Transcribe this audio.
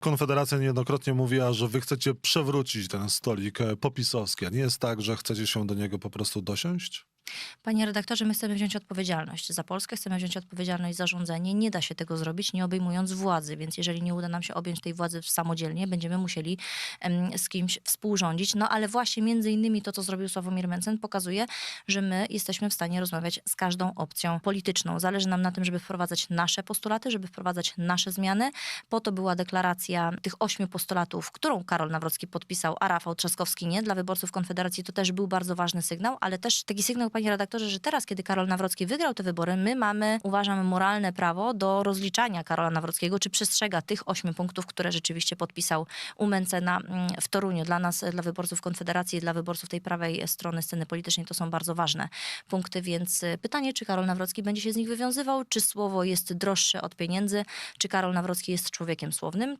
Konfederacja niejednokrotnie mówiła, że wy chcecie przewrócić ten stolik e, popisowski. A nie jest tak, że chcecie się do niego po prostu dosiąść? Panie redaktorze, my chcemy wziąć odpowiedzialność za Polskę, chcemy wziąć odpowiedzialność za rządzenie. Nie da się tego zrobić, nie obejmując władzy, więc jeżeli nie uda nam się objąć tej władzy samodzielnie, będziemy musieli z kimś współrządzić. No ale właśnie między innymi to, co zrobił Sławomir Mencen, pokazuje, że my jesteśmy w stanie rozmawiać z każdą opcją polityczną. Zależy nam na tym, żeby wprowadzać nasze postulaty, żeby wprowadzać nasze zmiany. Po to była deklaracja tych ośmiu postulatów, którą Karol Nawrocki podpisał, a Rafał Trzaskowski nie. Dla wyborców Konfederacji to też był bardzo ważny sygnał, ale też taki sygnał, redaktorze, że teraz, kiedy Karol Nawrocki wygrał te wybory, my mamy, uważam, moralne prawo do rozliczania Karola Nawrockiego, czy przestrzega tych ośmiu punktów, które rzeczywiście podpisał u Mencena mm, w Toruniu. Dla nas, dla wyborców Konfederacji, dla wyborców tej prawej strony sceny politycznej to są bardzo ważne punkty, więc y, pytanie, czy Karol Nawrocki będzie się z nich wywiązywał, czy słowo jest droższe od pieniędzy, czy Karol Nawrocki jest człowiekiem słownym,